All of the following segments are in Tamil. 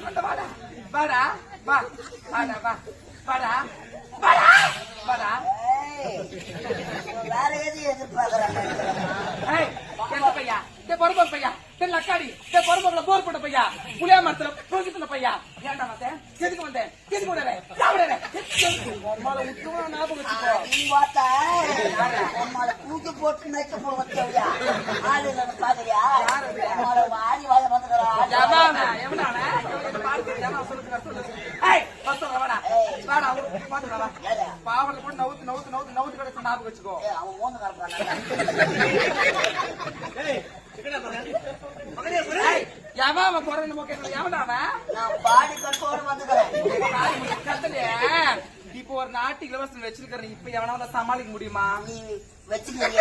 கொண்ட வாடா வாடா வா வாடா வா வாடா வாடா வாடா ஏய், வேற எது எதிர்பார்க்கறேன் பையா பொறுப்பு பையா பொறுப்புல போர் போட்ட பையா புளியா மரத்துல போகிட்டுல பையா ஏன்டா வந்தேன் எதுக்கு வந்தேன் எதுக்கு விடற சாப்பிடற உமால உத்துவா ஞாபகம் வச்சுக்கோ நீ பார்த்தா உம்மால தூக்கி போட்டு மேய்க்க போக ஆளு பாக்குறியா வாரி ஆளு சொல்லுங்க பாவல நவுத்து நவுத்து நவுத்து நவுத்து ஞாபகம் வச்சுக்கோ அவன் மூந்து கறப்பான் எவன் அவன் போறேன்னு கேட்கல அவன் நான் பாடி கட்டோடு வந்துக்கிறேன் ஒரு நாட்டு இலவசம் வச்சிருக்கிற இப்ப எவனால சமாளிக்க முடியுமா? நீ வச்சுக்கிறீங்க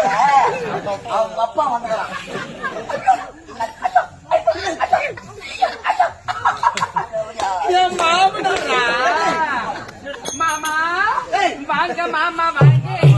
அவங்க அப்பா மாமனாரா? மாமா வாங்க மாமா வாங்க.